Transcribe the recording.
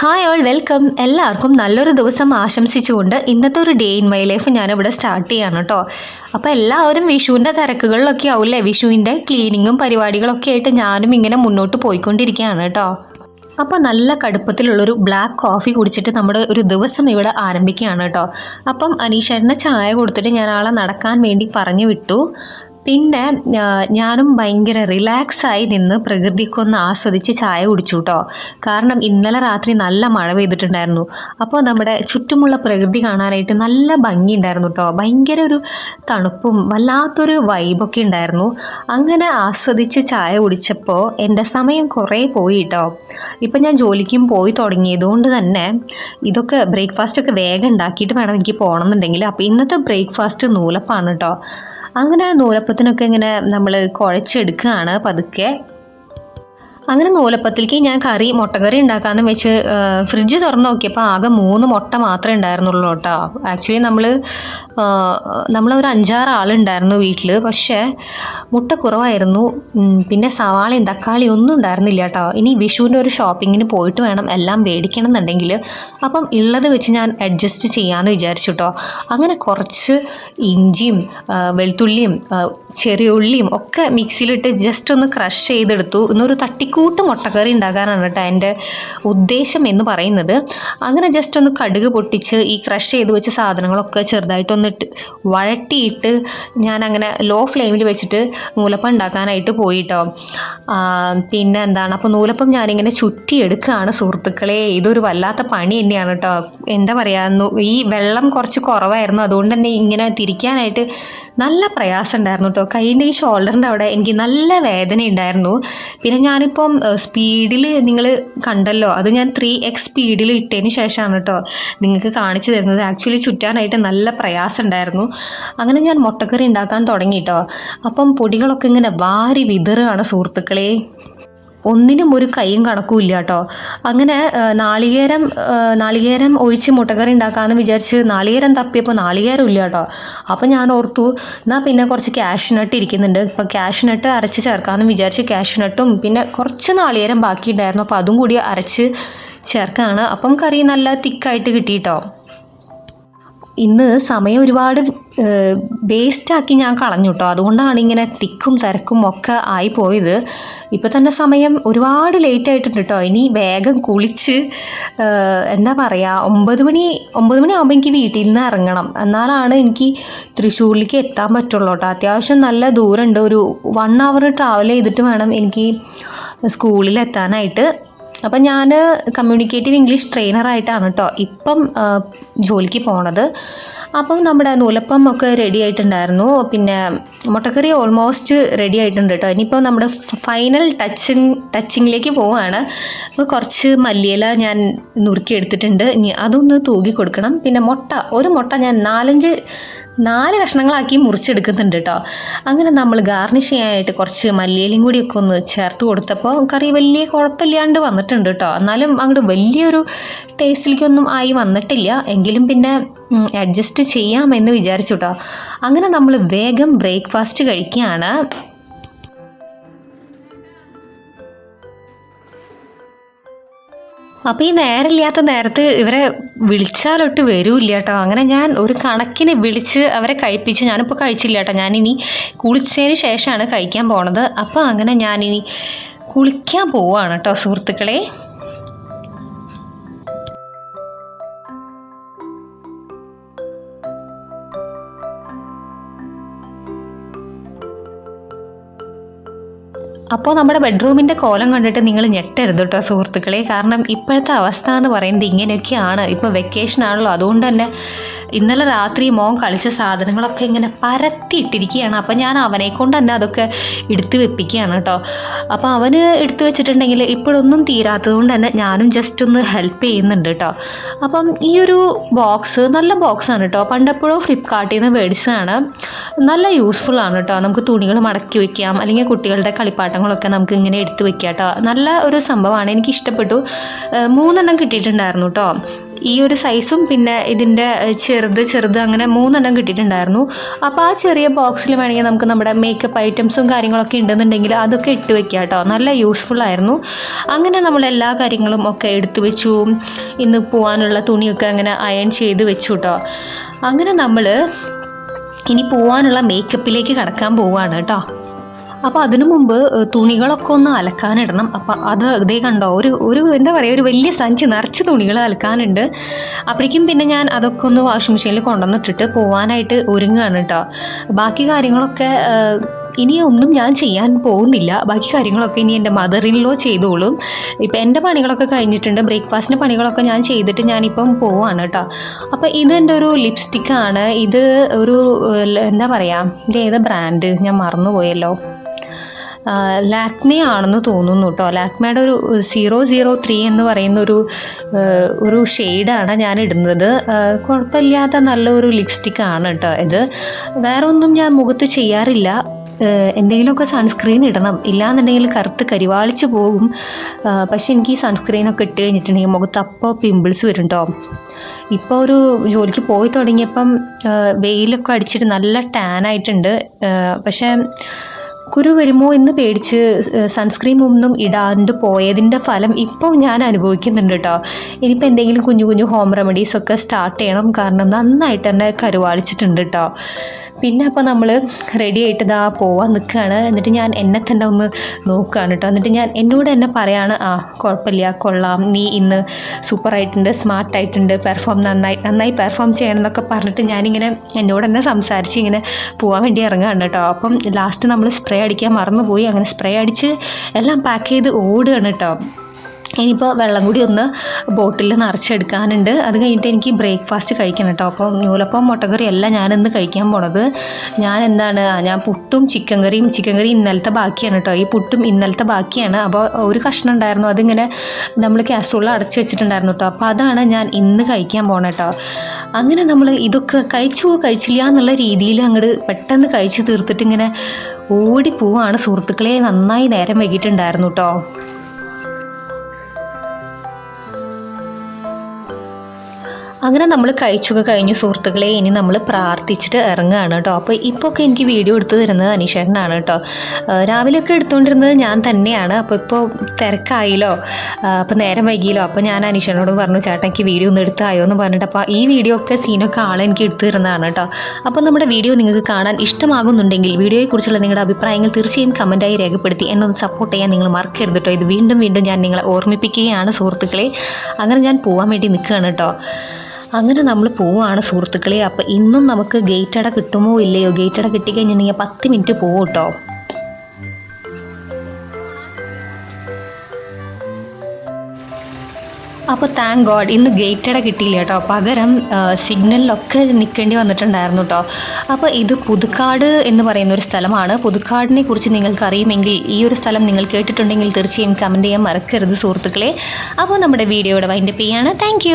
Hi all welcome എല്ലാവർക്കും നല്ലൊരു ദിവസം ആശംസിച്ചുകൊണ്ട് ഇന്നത്തെ ഒരു ഡേ ഇൻ മൈ ലൈഫ് ഞാനിവിടെ സ്റ്റാർട്ട് ചെയ്യാണ് കേട്ടോ അപ്പോൾ എല്ലാവരും വിഷുവിന്റെ തിരക്കുകളിലൊക്കെ ആവില്ലേ? വിഷുവിന്റെ ക്ലീനിങ്ങും പരിപാടികളൊക്കെ ആയിട്ട് ഞാനും ഇങ്ങനെ മുന്നോട്ട് പോയിക്കൊണ്ടിരിക്കുകയാണ് കേട്ടോ അപ്പോൾ നല്ല കടുപ്പത്തിലുള്ളൊരു ബ്ലാക്ക് കോഫി കുടിച്ചിട്ട് നമ്മുടെ ഒരു ദിവസം ഇവിടെ ആരംഭിക്കുകയാണ് കേട്ടോ അപ്പം അനീഷേട്ടന് ചായ കൊടുത്തിട്ട് ഞാൻ ആളെ നടക്കാൻ വേണ്ടി പറഞ്ഞു വിട്ടു. പിന്നെ ഞാനും ഭയങ്കര റിലാക്സായി നിന്ന് പ്രകൃതിക്കൊന്ന് ആസ്വദിച്ച് ചായ കുടിച്ചു കേട്ടോ കാരണം ഇന്നലെ രാത്രി നല്ല മഴ പെയ്തിട്ടുണ്ടായിരുന്നു. അപ്പോൾ നമ്മുടെ ചുറ്റുമുള്ള പ്രകൃതി കാണാനായിട്ട് നല്ല ഭംഗിയുണ്ടായിരുന്നു കേട്ടോ ഭയങ്കര ഒരു തണുപ്പും വല്ലാത്തൊരു വൈബൊക്കെ ഉണ്ടായിരുന്നു. അങ്ങനെ ആസ്വദിച്ച് ചായ കുടിച്ചപ്പോൾ എന്റെ സമയം കുറേ പോയി കേട്ടോ ഇപ്പം ഞാൻ ജോലിക്കും പോയി തുടങ്ങിയതുകൊണ്ട് തന്നെ ഇതൊക്കെ ബ്രേക്ക്ഫാസ്റ്റ് ഒക്കെ വേഗം ഉണ്ടാക്കിയിട്ട് വേണം എനിക്ക് പോകണമെന്നുണ്ടെങ്കിൽ. അപ്പോൾ ഇന്നത്തെ ബ്രേക്ക്ഫാസ്റ്റ് നൂലപ്പാണ് കേട്ടോ അങ്ങനെ നൂലപ്പത്തിനൊക്കെ ഇങ്ങനെ നമ്മൾ കുഴച്ചെടുക്കുകയാണ് പതുക്കെ. അങ്ങനെ നൂലപ്പത്തിലേക്ക് ഞാൻ കറി മുട്ടക്കറി ഉണ്ടാക്കാമെന്ന് വെച്ച് ഫ്രിഡ്ജ് തുറന്ന് നോക്കിയപ്പോൾ ആകെ മൂന്ന് മുട്ട മാത്രമേ ഉണ്ടായിരുന്നുള്ളൂ കേട്ടോ. ആക്ച്വലി നമ്മൾ നമ്മളൊരു അഞ്ചാറ് ആളുണ്ടായിരുന്നു വീട്ടിൽ പക്ഷേ മുട്ട കുറവായിരുന്നു. പിന്നെ സവാളയും തക്കാളിയും ഒന്നും ഉണ്ടായിരുന്നില്ല കേട്ടോ. ഇനി വിഷുവിന്റെ ഒരു ഷോപ്പിങ്ങിന് പോയിട്ട് വേണം. എല്ലാം മേടിക്കണം എന്നുണ്ടെങ്കിൽ അപ്പം ഉള്ളത് വെച്ച് ഞാൻ അഡ്ജസ്റ്റ് ചെയ്യാമെന്ന് വിചാരിച്ചു കേട്ടോ. അങ്ങനെ കുറച്ച് ഇഞ്ചിയും വെളുത്തുള്ളിയും ചെറിയ ഉള്ളിയും ഒക്കെ മിക്സിയിലിട്ട് ജസ്റ്റ് ഒന്ന് ക്രഷ് ചെയ്തെടുത്തു. ഇന്നൊരു തട്ടിക്കൂട്ട് മുട്ടക്കറി ഉണ്ടാക്കാനാണ് കേട്ടോ എന്റെ ഉദ്ദേശം എന്ന് പറയുന്നത്. അങ്ങനെ ജസ്റ്റ് ഒന്ന് കടുക് പൊട്ടിച്ച് ഈ ക്രഷ് ചെയ്ത് വെച്ച സാധനങ്ങളൊക്കെ ചെറുതായിട്ടൊന്നിട്ട് വഴട്ടിയിട്ട് ഞാൻ അങ്ങനെ ലോ ഫ്ലെയിമിൽ വെച്ചിട്ട് നൂലപ്പം ഉണ്ടാക്കാനായിട്ട് പോയിട്ടോ. പിന്നെ എന്താണ്? അപ്പോൾ നൂലപ്പം ഞാനിങ്ങനെ ചുറ്റി എടുക്കുകയാണ് സുഹൃത്തുക്കളെ. ഇതൊരു വല്ലാത്ത പണി തന്നെയാണ് കേട്ടോ എന്താ പറയുക ഈ വെള്ളം കുറച്ച് കുറവായിരുന്നു. അതുകൊണ്ട് തന്നെ ഇങ്ങനെ തിരിക്കാനായിട്ട് നല്ല പ്രയാസം ഉണ്ടായിരുന്നു കേട്ടോ കൈയിന്റെ ഈ ഷോൾഡറിന്റെ അവിടെ എനിക്ക് നല്ല വേദന ഉണ്ടായിരുന്നു. പിന്നെ ഞാനിപ്പം സ്പീഡിൽ നിങ്ങൾ കണ്ടല്ലോ അത് ഞാൻ ത്രീ എക്സ് സ്പീഡിൽ ഇട്ടതിന് ശേഷമാണ് കേട്ടോ നിങ്ങൾക്ക് കാണിച്ചു തരുന്നത്. ആക്ച്വലി ചുറ്റാനായിട്ട് നല്ല പ്രയാസം ഉണ്ടായിരുന്നു അങ്ങനെ ഞാൻ മുട്ടക്കറി ഉണ്ടാക്കാൻ തുടങ്ങി കേട്ടോ അപ്പം പൊടികളൊക്കെ ഇങ്ങനെ വാരി വിതറുകയാണ് സുഹൃത്തുക്കളെ. ഒന്നിനും ഒരു കൈയും കണക്കുമില്ല കേട്ടോ. അങ്ങനെ നാളികേരം നാളികേരം ഒഴിച്ച് മുട്ടക്കറി ഉണ്ടാക്കാമെന്ന് വിചാരിച്ച് നാളികേരം തപ്പിയപ്പോൾ നാളികേരം ഇല്ല കേട്ടോ. അപ്പോൾ ഞാൻ ഓർത്തു എന്നാൽ പിന്നെ കുറച്ച് ക്യാഷ്നട്ട് ഇരിക്കുന്നുണ്ട്. ഇപ്പോൾ ക്യാഷ്നട്ട് അരച്ച് ചേർക്കാമെന്ന് വിചാരിച്ച് ക്യാഷ്നട്ടും പിന്നെ കുറച്ച് നാളികേരം ബാക്കി ഉണ്ടായിരുന്നു അപ്പോൾ അതും കൂടി അരച്ച് ചേർക്കാണ്. അപ്പം കറി നല്ല തിക്കായിട്ട് കിട്ടി കേട്ടോ. ഇന്ന് സമയം ഒരുപാട് വേസ്റ്റാക്കി ഞാൻ കളഞ്ഞു കേട്ടോ അതുകൊണ്ടാണ് ഇങ്ങനെ തിക്കും തിരക്കും ഒക്കെ ആയിപ്പോയത് പോയത്. ഇപ്പോൾ തന്നെ സമയം ഒരുപാട് ലേറ്റ് ആയിട്ടുണ്ട് കേട്ടോ ഇനി വേഗം കുളിച്ച് എന്താ പറയുക ഒമ്പത് മണി ഒമ്പത് മണി ആകുമ്പോൾ എനിക്ക് വീട്ടിൽ നിന്ന് ഇറങ്ങണം. എന്നാലാണ് എനിക്ക് തൃശ്ശൂരിലേക്ക് എത്താൻ പറ്റുള്ളൂ കേട്ടോ അത്യാവശ്യം നല്ല ദൂരമുണ്ട്. ഒരു വൺ അവർ ട്രാവൽ ചെയ്തിട്ട് വേണം എനിക്ക് സ്കൂളിൽ എത്താനായിട്ട്. അപ്പം ഞാൻ കമ്മ്യൂണിക്കേറ്റീവ് ഇംഗ്ലീഷ് ട്രെയിനറായിട്ടാണ് കേട്ടോ ഇപ്പം ജോലിക്ക് പോണത്. അപ്പം നമ്മുടെ നൂലപ്പം ഒക്കെ റെഡി ആയിട്ടുണ്ടായിരുന്നു. പിന്നെ മുട്ടക്കറി ഓൾമോസ്റ്റ് റെഡി ആയിട്ടുണ്ട് കേട്ടോ ഇനിയിപ്പോൾ നമ്മുടെ ഫൈനൽ ടച്ചിങ് ടച്ചിങ്ങിലേക്ക് പോവുകയാണ് അപ്പോൾ കുറച്ച് മല്ലിയില ഞാൻ നുറുക്കി എടുത്തിട്ടുണ്ട്. ഇനി അതൊന്ന് തൂകി കൊടുക്കണം. പിന്നെ മുട്ട ഒരു മുട്ട ഞാൻ നാലഞ്ച് നാല് കഷ്ണങ്ങളാക്കി മുറിച്ചെടുക്കുന്നുണ്ട് കേട്ടോ അങ്ങനെ നമ്മൾ ഗാർണിഷ് ചെയ്യാനായിട്ട് കുറച്ച് മല്ലിയിലയും കൂടിയൊക്കെ ഒന്ന് ചേർത്ത് കൊടുത്തപ്പോൾ കറി വലിയ കുഴപ്പമില്ലാണ്ട് വന്നിട്ടുണ്ട് കേട്ടോ എന്നാലും അങ്ങോട്ട് വലിയൊരു ടേസ്റ്റിലേക്കൊന്നും ആയി വന്നിട്ടില്ല. എങ്കിലും പിന്നെ അഡ്ജസ്റ്റ് ചെയ്യാമെന്ന് വിചാരിച്ചു കേട്ടോ അങ്ങനെ നമ്മൾ വേഗം ബ്രേക്ക്ഫാസ്റ്റ് കഴിക്കുകയാണ്. അപ്പോൾ ഈ നേരമില്ലാത്ത നേരത്ത് ഇവരെ വിളിച്ചാലൊട്ട് വരൂല്ല കേട്ടോ അങ്ങനെ ഞാൻ ഒരു കണക്കിന് വിളിച്ച് അവരെ കഴിപ്പിച്ച് ഞാനിപ്പോൾ കഴിച്ചില്ല കേട്ടോ ഞാനിനി കുളിച്ചതിന് ശേഷമാണ് കഴിക്കാൻ പോണത്. അപ്പോൾ അങ്ങനെ ഞാനിനി കുളിക്കാൻ പോവാണ് കേട്ടോ സുഹൃത്തുക്കളെ. അപ്പോൾ നമ്മുടെ ബെഡ്റൂമിന്റെ കോലം കണ്ടിട്ട് നിങ്ങൾ ഞെട്ടരുത് കേട്ടോ സുഹൃത്തുക്കളെ. കാരണം ഇപ്പോഴത്തെ അവസ്ഥ എന്ന് പറയുന്നത് ഇങ്ങനെയൊക്കെയാണ്. ഇപ്പോൾ വെക്കേഷൻ ആണല്ലോ അതുകൊണ്ട് തന്നെ ഇന്നലെ രാത്രി മോൻ കളിച്ച സാധനങ്ങളൊക്കെ ഇങ്ങനെ പരത്തിയിട്ടിരിക്കുകയാണ്. അപ്പം ഞാൻ അവനെ കൊണ്ട് തന്നെ അതൊക്കെ എടുത്തു വെപ്പിക്കുകയാണ് കേട്ടോ. അപ്പോൾ അവന് എടുത്തു വെച്ചിട്ടുണ്ടെങ്കിൽ ഇപ്പോഴൊന്നും തീരാത്തത് കൊണ്ട് തന്നെ ഞാനും ജസ്റ്റ് ഒന്ന് ഹെൽപ്പ് ചെയ്യുന്നുണ്ട് കേട്ടോ. അപ്പം ഈ ഒരു ബോക്സ് നല്ല ബോക്സാണ് കേട്ടോ. പണ്ടെപ്പോഴും ഫ്ലിപ്കാർട്ടിൽ നിന്ന് മേടിച്ചതാണ്. നല്ല യൂസ്ഫുൾ ആണ് കേട്ടോ. നമുക്ക് തുണികൾ മടക്കി വയ്ക്കാം അല്ലെങ്കിൽ കുട്ടികളുടെ കളിപ്പാട്ടങ്ങളൊക്കെ നമുക്ക് ഇങ്ങനെ എടുത്തു വെക്കാം കേട്ടോ. നല്ല ഒരു സംഭവമാണ്. എനിക്ക് ഇഷ്ടപ്പെട്ടു. മൂന്നെണ്ണം കിട്ടിയിട്ടുണ്ടായിരുന്നു കേട്ടോ. ഈ ഒരു സൈസും പിന്നെ ഇതിന്റെ ചെറുത് ചെറുത് അങ്ങനെ മൂന്നെണ്ണം കിട്ടിയിട്ടുണ്ടായിരുന്നു. അപ്പോൾ ആ ചെറിയ ബോക്സിൽ വേണമെങ്കിൽ നമുക്ക് നമ്മുടെ മേക്കപ്പ് ഐറ്റംസും കാര്യങ്ങളൊക്കെ ഉണ്ടെന്നുണ്ടെങ്കിൽ അതൊക്കെ ഇട്ട് വെക്കുക കേട്ടോ നല്ല യൂസ്ഫുൾ ആയിരുന്നു. അങ്ങനെ നമ്മൾ എല്ലാ കാര്യങ്ങളും ഒക്കെ എടുത്തു വെച്ചു. ഇന്ന് പോകാനുള്ള തുണിയൊക്കെ അങ്ങനെ അയൺ ചെയ്ത് വെച്ചു കേട്ടോ അങ്ങനെ നമ്മൾ ഇനി പോകാനുള്ള മേക്കപ്പിലേക്ക് കടക്കാൻ പോവുകയാണ് കേട്ടോ അപ്പോൾ അതിനു മുമ്പ് തുണികളൊക്കെ ഒന്ന് അലക്കാനിടണം. അപ്പോൾ അത് ഇതേ കണ്ടോ ഒരു ഒരു എന്താ പറയുക ഒരു വലിയ സഞ്ചി നിറച്ച് തുണികൾ അലക്കാനുണ്ട്. അപ്പോഴേക്കും പിന്നെ ഞാൻ അതൊക്കെ ഒന്ന് വാഷിംഗ് മെഷീനിൽ കൊണ്ടുവന്നിട്ടിട്ട് പോകാനായിട്ട് ഒരുങ്ങുകയാണ് കേട്ടോ ബാക്കി കാര്യങ്ങളൊക്കെ ഇനി ഒന്നും ഞാൻ ചെയ്യാൻ പോകുന്നില്ല. ബാക്കി കാര്യങ്ങളൊക്കെ ഇനി എന്റെ മദറിനിലോ ചെയ്തോളും. ഇപ്പം എന്റെ പണികളൊക്കെ കഴിഞ്ഞിട്ടുണ്ട്. ബ്രേക്ക്ഫാസ്റ്റിന്റെ പണികളൊക്കെ ഞാൻ ചെയ്തിട്ട് ഞാനിപ്പം പോവാണ് കേട്ടോ അപ്പോൾ ഇത് എന്റെ ഒരു ലിപ്സ്റ്റിക്കാണ്. ഇത് ഒരു എന്താ പറയുക ഇത് ഏത് ബ്രാൻഡ് ഞാൻ മറന്നുപോയല്ലോ. ലാക്മേ ആണെന്ന് തോന്നുന്നു കേട്ടോ. ലാക്മയുടെ ഒരു സീറോ സീറോ ത്രീ എന്ന് പറയുന്ന ഒരു ഒരു ഷെയ്ഡാണ് ഞാൻ ഇടുന്നത്. കുഴപ്പമില്ലാത്ത നല്ലൊരു ലിപ്സ്റ്റിക് ആണ് കേട്ടോ ഇത്. വേറെ ഒന്നും ഞാൻ മുഖത്ത് ചെയ്യാറില്ല. എന്തെങ്കിലുമൊക്കെ സൺസ്ക്രീൻ ഇടണം. ഇല്ലാന്നുണ്ടെങ്കിൽ കറുത്ത് കരിവാളിച്ച് പോകും. പക്ഷേ എനിക്ക് ഈ സൺസ്ക്രീനൊക്കെ ഇട്ട് കഴിഞ്ഞിട്ടുണ്ടെങ്കിൽ മുഖത്ത് അപ്പോൾ പിമ്പിൾസ് വരും കേട്ടോ. ഇപ്പോൾ ഒരു ജോലിക്ക് പോയി തുടങ്ങിയപ്പം വെയിലൊക്കെ അടിച്ചിട്ട് നല്ല ടാൻ ആയിട്ടുണ്ട് പക്ഷേ കുരു വരുമോ എന്ന് പേടിച്ച് സൺസ്ക്രീൻ ഒന്നും ഇടാണ്ട് പോയതിന്റെ ഫലം ഇപ്പം ഞാൻ അനുഭവിക്കുന്നുണ്ട് കേട്ടോ ഇനിയിപ്പോൾ എന്തെങ്കിലും കുഞ്ഞു കുഞ്ഞു ഹോം റെമഡീസ് ഒക്കെ സ്റ്റാർട്ട് ചെയ്യണം കാരണം നന്നായിട്ട് തന്നെ കരുവാളിച്ചിട്ടുണ്ട് കേട്ടോ പിന്നെ അപ്പോൾ നമ്മൾ റെഡി ആയിട്ട് ഇതാ പോവാൻ നിൽക്കുകയാണ് എന്നിട്ട് ഞാൻ എന്നെ തന്നെ ഒന്ന് നോക്കുകയാണ് കേട്ടോ എന്നിട്ട് ഞാൻ എന്നോട് തന്നെ പറയാണ് ആ കുഴപ്പമില്ല കൊള്ളാം. നീ ഇന്ന് സൂപ്പറായിട്ടുണ്ട് സ്മാർട്ടായിട്ടുണ്ട് പെർഫോം നന്നായി നന്നായി പെർഫോം ചെയ്യണം എന്നൊക്കെ പറഞ്ഞിട്ട് ഞാനിങ്ങനെ എന്നോട് തന്നെ സംസാരിച്ച് ഇങ്ങനെ പോകാൻ വേണ്ടി ഇറങ്ങുകയാണ് കേട്ടോ അപ്പം ലാസ്റ്റ് നമ്മൾ സ്പ്രേ അടിക്കാൻ മറന്നുപോയി. അങ്ങനെ സ്പ്രേ അടിച്ച് എല്ലാം പാക്ക് ചെയ്ത് ഓടുകയാണ് കേട്ടോ ഇനിയിപ്പോൾ വെള്ളം കൂടി ഒന്ന് ബോട്ടിൽ നിറച്ചെടുക്കാനുണ്ട്. അത് കഴിഞ്ഞിട്ട് എനിക്ക് ബ്രേക്ക്ഫാസ്റ്റ് കഴിക്കണം കേട്ടോ അപ്പോൾ ന്യൂലപ്പം മുട്ടക്കറി അല്ല ഇന്ന് കഴിക്കാൻ പോണത്. ഞാൻ എന്താണ് ഞാൻ പുട്ടും ചിക്കൻ കറിയും ചിക്കൻ കറി ഇന്നലത്തെ ബാക്കിയാണ് കേട്ടോ ഈ പുട്ടും ഇന്നലത്തെ ബാക്കിയാണ്. അപ്പോൾ ഒരു കഷ്ണം ഉണ്ടായിരുന്നു. അതിങ്ങനെ നമ്മൾ കാസ്ട്രോളിൽ അടച്ചു വെച്ചിട്ടുണ്ടായിരുന്നു കേട്ടോ അപ്പോൾ അതാണ് ഞാൻ ഇന്ന് കഴിക്കാൻ പോണത് കേട്ടോ അങ്ങനെ നമ്മൾ ഇതൊക്കെ കഴിച്ചുവോ കഴിച്ചില്ല എന്നുള്ള രീതിയിൽ അങ്ങോട്ട് പെട്ടെന്ന് കഴിച്ച് തീർത്തിട്ട് ഇങ്ങനെ ഓടി പോവാണ് സുഹൃത്തുക്കളെ നന്നായി നേരം വൈകിട്ടുണ്ടായിരുന്നു കേട്ടോ അങ്ങനെ നമ്മൾ കഴിച്ചൊക്കെ കഴിഞ്ഞു. സുഹൃത്തുക്കളെ ഇനി നമ്മൾ പ്രാർത്ഥിച്ചിട്ട് ഇറങ്ങുകയാണ് കേട്ടോ. അപ്പോൾ ഇപ്പോൾ ഒക്കെ എനിക്ക് വീഡിയോ എടുത്തു തരുന്നത് അനീഷേട്ടനാണ് കേട്ടോ. രാവിലെയൊക്കെ എടുത്തുകൊണ്ടിരുന്നത് ഞാൻ തന്നെയാണ്. അപ്പോൾ ഇപ്പോൾ തിരക്കായില്ലോ. അപ്പോൾ നേരം വൈകിയല്ലോ. അപ്പോൾ ഞാൻ അനീഷേട്ടനോട് പറഞ്ഞു ചേട്ടാ എനിക്ക് വീഡിയോ ഒന്ന് എടുത്തായോ? എന്ന് പറഞ്ഞിട്ട് അപ്പോൾ ഈ വീഡിയോ ഒക്കെ സീനൊക്കെ ആളെ എനിക്ക് എടുത്തു തരുന്നതാണ് കേട്ടോ. അപ്പോൾ നമ്മുടെ വീഡിയോ നിങ്ങൾക്ക് കാണാൻ ഇഷ്ടമാകുന്നുണ്ടെങ്കിൽ വീഡിയോയെക്കുറിച്ചുള്ള നിങ്ങളുടെ അഭിപ്രായങ്ങൾ തീർച്ചയായും കമന്റായി രേഖപ്പെടുത്തി. എന്നൊന്ന് സപ്പോർട്ട് ചെയ്യാൻ നിങ്ങൾ മറക്കരുത് കേട്ടോ. ഇത് വീണ്ടും വീണ്ടും ഞാൻ നിങ്ങളെ ഓർമ്മിപ്പിക്കുകയാണ് സുഹൃത്തുക്കളെ. അങ്ങനെ ഞാൻ പോകാൻ വേണ്ടി നിൽക്കുകയാണ് കേട്ടോ. അങ്ങനെ നമ്മൾ പോവുകയാണ് സുഹൃത്തുക്കളെ. അപ്പോൾ ഇന്നും നമുക്ക് ഗേറ്റ് അട കിട്ടുമോ ഇല്ലയോ? ഗേറ്റ് അട കിട്ടിക്കഴിഞ്ഞിട്ടുണ്ടെങ്കിൽ പത്ത് മിനിറ്റ് പോകും കേട്ടോ അപ്പോൾ താങ്ക് ഗോഡ് ഇന്ന് ഗേറ്റ് അട കിട്ടിയില്ല കേട്ടോ പകരം സിഗ്നലിലൊക്കെ നിൽക്കേണ്ടി വന്നിട്ടുണ്ടായിരുന്നു കേട്ടോ അപ്പോൾ ഇത് പുതുക്കാട് എന്ന് പറയുന്ന ഒരു സ്ഥലമാണ്. പുതുക്കാടിനെ കുറിച്ച് നിങ്ങൾക്ക് അറിയുമെങ്കിൽ ഈ ഒരു സ്ഥലം നിങ്ങൾ കേട്ടിട്ടുണ്ടെങ്കിൽ തീർച്ചയായും കമന്റ് ചെയ്യാൻ മറക്കരുത് സുഹൃത്തുക്കളെ. അപ്പോൾ നമ്മുടെ വീഡിയോയുടെ വൈൻഡപ്പ് ചെയ്യാണ്. താങ്ക്